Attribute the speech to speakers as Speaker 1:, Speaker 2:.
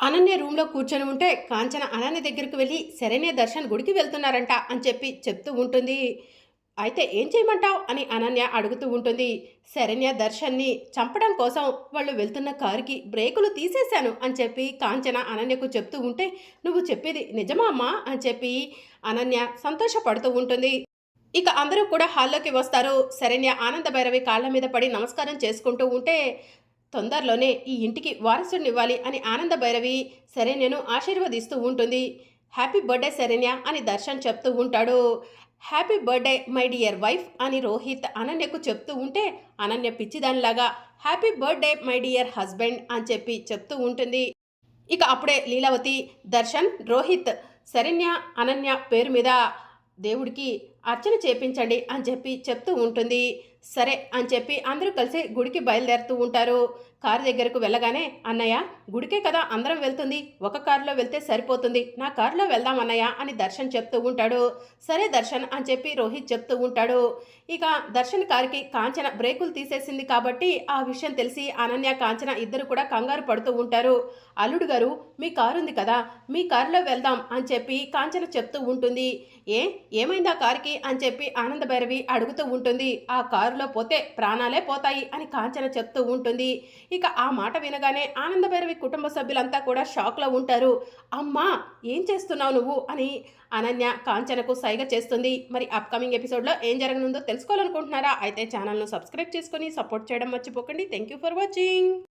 Speaker 1: అనన్య రూమ్లో కూర్చొని ఉంటే కాంచన అనన్య దగ్గరికి వెళ్ళి శరణ్య దర్శన్ గుడికి వెళ్తున్నారంట అని చెప్పి చెప్తూ ఉంటుంది. అయితే ఏం చేయమంటావు? అని అనన్య అడుగుతూ ఉంటుంది. శరణ్య దర్శన్ని చంపడం కోసం వాళ్ళు వెళ్తున్న కారుకి బ్రేకులు తీసేశాను అని చెప్పి కాంచన అనన్యకు చెప్తూ ఉంటే నువ్వు చెప్పేది నిజమా అమ్మా? అని చెప్పి అనన్య సంతోషపడుతూ ఉంటుంది. ఇక అందరూ కూడా హాల్లోకి వస్తారు. శరణ్య ఆనంద భైరవి కాళ్ళ మీద పడి నమస్కారం చేసుకుంటూ ఉంటే తొందరలోనే ఈ ఇంటికి వారసుడినివ్వాలి అని ఆనంద భైరవి శరణ్యను ఆశీర్వదిస్తూ ఉంటుంది. హ్యాపీ బర్త్డే శరణ్య అని దర్శన్ చెప్తూ ఉంటాడు. Happy birthday my dear wife అని రోహిత్ అనన్యకు చెప్తూ ఉంటే Ananya పిచ్చిదానిలాగా happy birthday my dear husband అని చెప్పి చెప్తూ ఉంటుంది. ఇక అప్పుడే లీలావతి దర్శన్ రోహిత్ శరణ్య అనన్య పేరు మీద దేవుడికి అర్చన చేపించండి అని చెప్పి చెప్తూ ఉంటుంది. సరే అని చెప్పి అందరూ కలిసి గుడికి బయలుదేరుతూ ఉంటారు. కారు దగ్గరకు వెళ్ళగానే అన్నయ్య గుడికే కదా అందరం వెళ్తుంది. ఒక కారులో వెళ్తే సరిపోతుంది. నా కారులో వెళ్దాం అన్నయ్య అని దర్శన్ చెప్తూ ఉంటాడు. సరే దర్శన్ అని చెప్పి రోహిత్ చెప్తూ ఉంటాడు. ఇక దర్శన్ కారుకి కాంచన బ్రేకులు తీసేసింది కాబట్టి ఆ విషయం తెలిసి అనన్య కాంచన ఇద్దరు కూడా కంగారు పడుతూ ఉంటారు. అల్లుడు గారు మీ కారు ఉంది కదా. మీ కారులో వెళ్దాం అని చెప్పి కాంచన చెప్తూ ఉంటుంది. ఏ ఏమైంది ఆ కారుకి? అని చెప్పి ఆనంద భైరవి అడుగుతూ ఉంటుంది. ఆ కారులో పోతే ప్రాణాలే పోతాయి అని కాంచన చెప్తూ ఉంటుంది. ఇక ఆ మాట వినగానే ఆనంద భైరవి కుటుంబ సభ్యులంతా కూడా షాక్లో ఉంటారు. అమ్మా ఏం చేస్తున్నావు నువ్వు? అని అనన్య కాంచనకు సైగ చేస్తుంది. మరి అప్కమింగ్ ఎపిసోడ్లో ఏం జరగనుందో తెలుసుకోవాలనుకుంటున్నారా? అయితే ఛానల్ను సబ్స్క్రైబ్ చేసుకొని సపోర్ట్ చేయడం మర్చిపోకండి. Thank you for watching